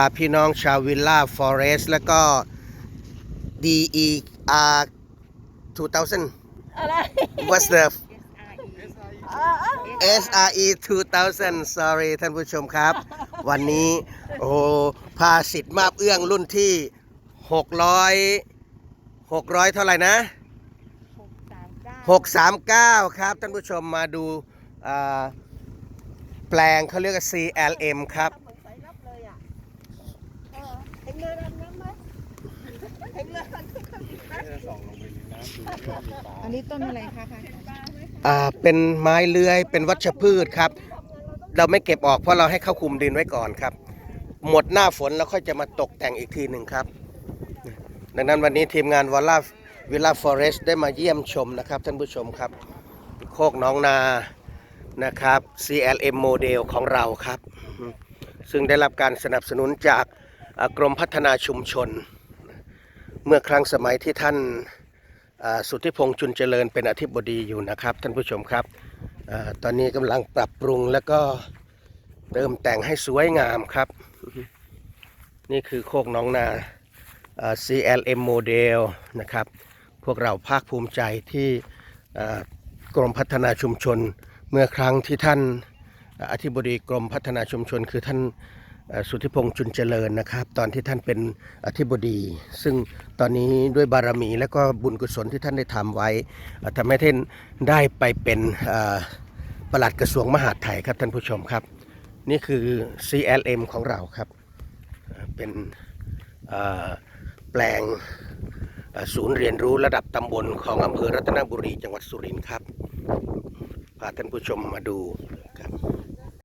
อ่าพี่น้องชาววิลล่าฟอเรสต์แล้วก็ DER 2000 อะไร What's the อ่าอ่า SRE 2000 sorry ท่านผู้ชมครับ วันนี้ โอ้พาสิทธิ์มาบเอื้องรุ่นที่ 600 600 เท่าไหร่นะหกสามเก้า639 ครับ ท่านผู้ชมมาดูอ่าแปลงเขาเรียกว่า CLM ครับเหมือนสายลับเลยอะเออ เห็นเรือดำน้ำไหมเห็นเรือดำน้ำไหมอันนี้ต้นอะไรคะคะอ่าเป็นไม้เลื้อยเป็นวัชพืชครับ เราไม่เก็บออกเพราะเราให้เข้าคุมดินไว้ก่อนครับ หมดหน้าฝนแล้วค่อยจะมาตกแต่งอีกทีหนึ่งครับ ดังนั้นวันนี้ทีมงานวอลล่าวิลล่าฟอเรสได้มาเยี่ยมชมนะครับ ท่านผู้ชมครับ โคกน้องนานะครับ CLM โมเดลของเราครับ ซึ่งได้รับการสนับสนุนจาก กรมพัฒนาชุมชน เมื่อครั้งสมัยที่ท่านสุทธิพงษ์จุนเจริญเป็นอธิบดีอยู่นะครับ ท่านผู้ชมครับอตอนนี้กำลังปรับปรุงแล้วก็เติมแต่งให้สวยงามครับ นี่คือโคกน้องนา CLM โมเดลนะครับ พวกเราภาคภูมิใจที่กรมพัฒนาชุมชน เมื่อครั้งที่ท่านอธิบดีกรมพัฒนาชุมชน คือท่าน สุทธิพงษ์จุนเจริญนะครับ ตอนที่ท่านเป็นอธิบดี ซึ่งตอนนี้ด้วยบารมีและก็บุญกุศลที่ท่านได้ทำไว้ทำให้ท่านได้ไปเป็นเอ่อปลัดกระทรวงมหาดไทยครับท่านผู้ชมครับ นี่คือ CLM ของเราครับ เป็นแปลงศูนย์เรียนรู้ระดับตำบลของอำเภอรัตนบุรีจังหวัดสุรินทร์ครับพาท่านผู้ชมมาดูครับ